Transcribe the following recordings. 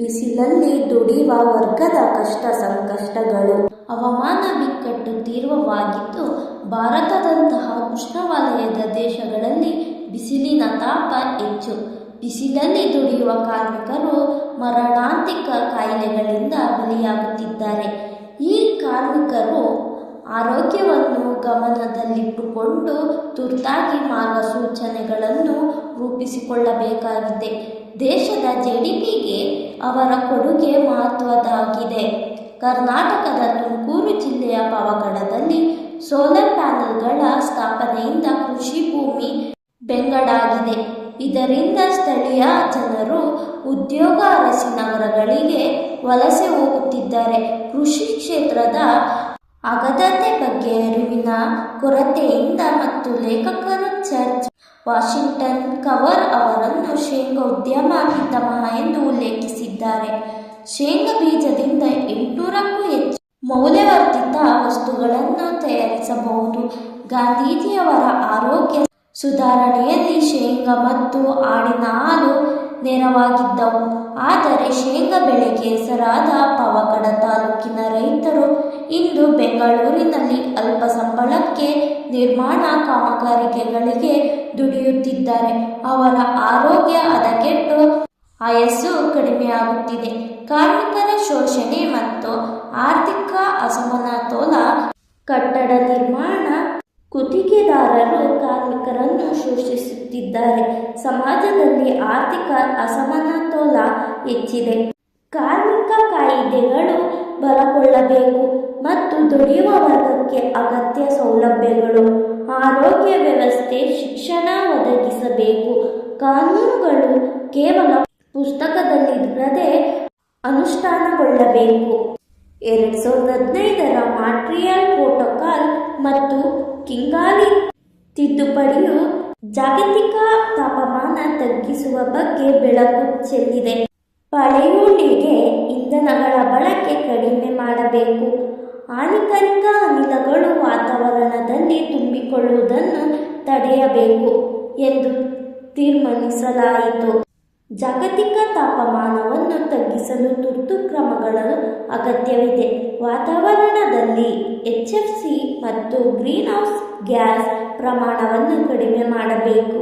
ಬಿಸಿಲಲ್ಲಿ ದುಡಿಯುವ ವರ್ಗದ ಕಷ್ಟ ಸಂಕಷ್ಟಗಳು. ಹವಾಮಾನ ಬಿಕ್ಕಟ್ಟು ತೀವ್ರವಾಗಿದ್ದು, ಭಾರತದಂತಹ ಉಷ್ಣವಲಯದ ದೇಶಗಳಲ್ಲಿ ಬಿಸಿಲಿನ ತಾಪ ಹೆಚ್ಚು. ಬಿಸಿಲಲ್ಲಿ ದುಡಿಯುವ ಕಾರ್ಮಿಕರು ಮರಣಾಂತಿಕ ಕಾಯಿಲೆಗಳಿಂದ ಬಲಿಯಾಗುತ್ತಿದ್ದಾರೆ. ಈ ಕಾರ್ಮಿಕರು ಆರೋಗ್ಯವನ್ನು ಗಮನದಲ್ಲಿಟ್ಟುಕೊಂಡು ತುರ್ತಾಗಿ ಮಾರ್ಗಸೂಚನೆಗಳನ್ನು ರೂಪಿಸಿಕೊಳ್ಳಬೇಕಾಗಿದೆ. ದೇಶದ ಜಿಡಿಪಿಗೆ ಅವರ ಕೊಡುಗೆ ಮಹತ್ವದ್ದಾಗಿದೆ. ಕರ್ನಾಟಕದ ತುಮಕೂರು ಜಿಲ್ಲೆಯ ಪವಗಡದಲ್ಲಿ ಸೋಲಾರ್ ಪ್ಯಾನೆಲ್ಗಳ ಸ್ಥಾಪನೆಯಿಂದ ಕೃಷಿ ಭೂಮಿ ಬೆಂಗಡಾಗಿದೆ ಇದರಿಂದ ಸ್ಥಳೀಯ ಜನರು ಉದ್ಯೋಗ ಅರಸಿ ನಗರಗಳಿಗೆ ವಲಸೆ ಹೋಗುತ್ತಿದ್ದಾರೆ. ಕೃಷಿ ಕ್ಷೇತ್ರದ ಅಗತ್ಯತೆ ಬಗ್ಗೆ ಅರಿವಿನ ಕೊರತೆಯಿಂದ ಮತ್ತು ಲೇಖಕರ ಚರ್ಚ್. ವಾಷಿಂಗ್ಟನ್ ಕವರ್ ಅವರನ್ನು ಶೇಂಗಾ ಉದ್ಯಮ ಪಿತಾಮಹ ಎಂದು ಉಲ್ಲೇಖಿಸಿದ್ದಾರೆ ಶೇಂಗಾ ಬೀಜದಿಂದ ಎಂಟುನೂರಕ್ಕೂ ಹೆಚ್ಚು ಮೌಲ್ಯವರ್ಧಿತ ವಸ್ತುಗಳನ್ನು ತಯಾರಿಸಬಹುದು. ಗಾಂಧೀಜಿಯವರ ಆರೋಗ್ಯ ಸುಧಾರಣೆಯಲ್ಲಿ ಶೇಂಗಾ ಮತ್ತು ಆಡಿನ ಹಾಲು ನೆರವಾಗಿದ್ದವು. ಆದರೆ ಶೇಂಗಾ ಬೆಳೆಗೆ ಹೆಸರಾದ ಪವಗಡ ತಾಲೂಕಿನ ರೈತರು ಇಂದು ಬೆಂಗಳೂರಿನಲ್ಲಿ ಅಲ್ಪ ಸಂಬಳಕ್ಕೆ ನಿರ್ಮಾಣ ಕಾಮಗಾರಿಕೆಗಳಿಗೆ ದುಡಿಯುತ್ತಿದ್ದಾರೆ. ಅವರ ಆರೋಗ್ಯ ಆಯಸ್ಸು ಕಡಿಮೆಯಾಗುತ್ತಿದೆ ಕಾರ್ಮಿಕರ ಶೋಷಣೆ ಮತ್ತು ಆರ್ಥಿಕ ಅಸಮತೋಲ ಕಟ್ಟಡ ನಿರ್ಮಾಣ ಗುತ್ತಿಗೆದಾರರು ಕಾರ್ಮಿಕರನ್ನು ಶೋಷಿಸುತ್ತಿದ್ದಾರೆ. ಸಮಾಜದಲ್ಲಿ ಆರ್ಥಿಕ ಅಸಮತೋಲ ಹೆಚ್ಚಿದೆ. ಕಾರ್ಮಿಕ ಕಾಯಿದೆಗಳು ಬಲಗೊಳ್ಳಬೇಕು ಮತ್ತು ದುಡಿಯುವ ವರ್ಗಕ್ಕೆ ಅಗತ್ಯ ಸೌಲಭ್ಯಗಳು, ಆರೋಗ್ಯ ವ್ಯವಸ್ಥೆ, ಶಿಕ್ಷಣ ಒದಗಿಸಬೇಕು. ಕಾನೂನುಗಳು ಕೇವಲ ಪುಸ್ತಕದಲ್ಲಿರದೆ ಅನುಷ್ಠಾನಗೊಳ್ಳಬೇಕು. ಎರಡು ಸಾವಿರದ ಹದಿನೈದರ ಮಾಟ್ರಿಯಲ್ ಪ್ರೋಟೋಕಾಲ್ ಮತ್ತು ಕಿಂಗಾಲಿ ತಿದ್ದುಪಡಿಯು ಜಾಗತಿಕ ತಾಪಮಾನ ತಗ್ಗಿಸುವ ಬಗ್ಗೆ ಬೆಳಕು ಚೆಲ್ಲಿದೆ. ಪಳೆಯುಳಿಗೆ ಇಂಧನಗಳ ಬಳಕೆ ಕಡಿಮೆ ಮಾಡಬೇಕು? ಹಾನಿಕಾರಕ ಅನಿಲಗಳು ವಾತಾವರಣದಲ್ಲಿ ತುಂಬಿಕೊಳ್ಳುವುದನ್ನು ತಡೆಯಬೇಕು ಎಂದು ತೀರ್ಮಾನಿಸಲಾಯಿತು. ಜಾಗತಿಕ ತಾಪಮಾನವನ್ನು ತಗ್ಗಿಸಲು ತುರ್ತು ಕ್ರಮಗಳ ಅಗತ್ಯವಿದೆ. ವಾತಾವರಣದಲ್ಲಿ ಎಚ್ ಎಫ್ ಸಿ ಮತ್ತು ಗ್ರೀನ್ ಹೌಸ್ ಗ್ಯಾಸ್ ಪ್ರಮಾಣವನ್ನು ಕಡಿಮೆ ಮಾಡಬೇಕು.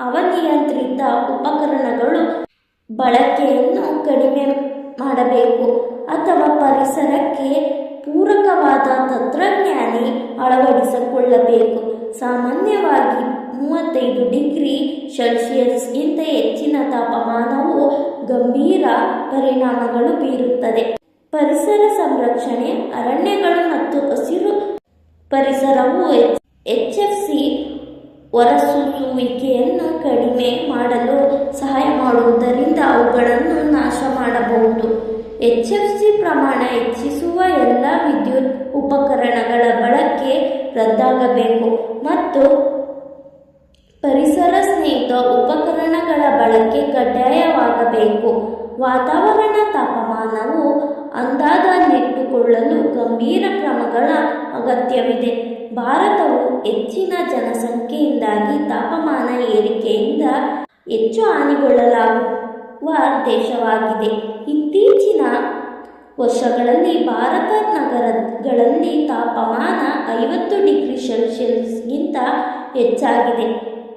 ಅವನಿಯಂತ್ರಿತ ಉಪಕರಣಗಳು ಬಳಕೆಯನ್ನು ಕಡಿಮೆ ಮಾಡಬೇಕು ಅಥವಾ ಪರಿಸರಕ್ಕೆ ಪೂರಕವಾದ ತಂತ್ರಜ್ಞಾನಿ ಅಳವಡಿಸಿಕೊಳ್ಳಬೇಕು. ಸಾಮಾನ್ಯವಾಗಿ ಮೂವತ್ತೈದು ಡಿಗ್ರಿ ಸೆಲ್ಸಿಯಸ್ಗಿಂತ ಹೆಚ್ಚಿನ ತಾಪಮಾನವು ಗಂಭೀರ ಪರಿಣಾಮಗಳು ಬೀರುತ್ತದೆ. ಪರಿಸರ ಸಂರಕ್ಷಣೆ, ಅರಣ್ಯಗಳು ಮತ್ತು ಹಸಿರು ಪರಿಸರವು ಎಚ್ ಎಫ್ ಸಿ ಹೊರಸೂಸುವಿಕೆಯನ್ನು ಕಡಿಮೆ ಮಾಡಲು ಸಹಾಯ ಮಾಡುವುದರಿಂದ ಅವುಗಳನ್ನು ನಾಶ ಮಾಡಬಹುದು. ಎಚ್ ಎಫ್ ಸಿ ಪ್ರಮಾಣ ಹೆಚ್ಚಿಸುವ ಎಲ್ಲ ವಿದ್ಯುತ್ ಉಪಕರಣಗಳ ಬಳಕೆ ರದ್ದಾಗಬೇಕು ಮತ್ತು ಪರಿಸರ ಸ್ನೇಹಿತ ಉಪಕರಣಗಳ ಬಳಕೆ ಕಡ್ಡಾಯವಾಗಬೇಕು. ವಾತಾವರಣ ತಾಪಮಾನವು ಅಂದಾಜನ್ನಿಟ್ಟುಕೊಳ್ಳಲು ಗಂಭೀರ ಕ್ರಮಗಳ ಅಗತ್ಯವಿದೆ. ಭಾರತವು ಹೆಚ್ಚಿನ ಜನಸಂಖ್ಯೆಯಿಂದಾಗಿ ತಾಪಮಾನ ಏರಿಕೆಯಿಂದ ಹೆಚ್ಚು ಹಾನಿಗೊಳ್ಳಲಾಗುವ ದೇಶವಾಗಿದೆ. ಇತ್ತೀಚಿನ ವರ್ಷಗಳಲ್ಲಿ ಭಾರತ ನಗರಗಳಲ್ಲಿ ತಾಪಮಾನ ಐವತ್ತು ಡಿಗ್ರಿ ಸೆಲ್ಸಿಯಸ್ಗಿಂತ ಹೆಚ್ಚಾಗಿದೆ.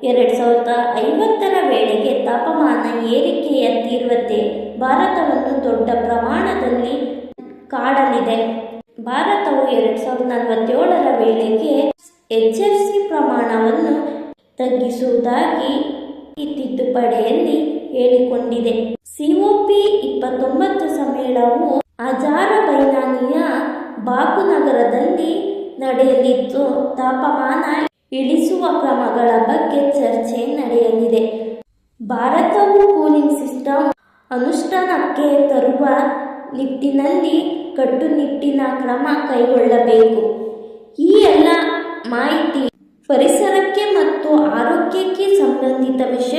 ಎರಡು ಸಾವಿರದ ಐವತ್ತರ ವೇಳೆಗೆ ತಾಪಮಾನ ಏರಿಕೆಯ ತೀವ್ರತೆ ಭಾರತವನ್ನು ದೊಡ್ಡ ಪ್ರಮಾಣದಲ್ಲಿ ಕಾಡಲಿದೆ. ಭಾರತವು ಎರಡು ಸಾವಿರದ ನಲವತ್ತೇಳರ ವೇಳೆಗೆ ಎಚ್ ಸಿ ಪ್ರಮಾಣವನ್ನು ತಗ್ಗಿಸುವುದಾಗಿ ಈ ಹೇಳಿಕೊಂಡಿದೆ. ಸಿಒಪಿ ಇಪ್ಪತ್ತೊಂಬತ್ತು ಸಮ್ಮೇಳನವು ಹಜಾರ ಬೈನಾನಿಯ ಬಾಕು ನಗರದಲ್ಲಿ ನಡೆಯಲಿದ್ದು, ತಾಪಮಾನ ಇಳಿಸುವ ಕ್ರಮಗಳ ಬಗ್ಗೆ ಚರ್ಚೆ ನಡೆಯಲಿದೆ. ಭಾರತವು ಕೂಲಿಂಗ್ ಸಿಸ್ಟಮ್ ಅನುಷ್ಠಾನಕ್ಕೆ ತರುವ ನಿಟ್ಟಿನಲ್ಲಿ ಕಟ್ಟುನಿಟ್ಟಿನ ಕ್ರಮ ಕೈಗೊಳ್ಳಬೇಕು. ಈ ಎಲ್ಲ ಮಾಹಿತಿ ಪರಿಸರಕ್ಕೆ ಮತ್ತು ಆರೋಗ್ಯಕ್ಕೆ ಸಂಬಂಧಿತ ಹೊಂದಿಕೊಂಡಿದೆ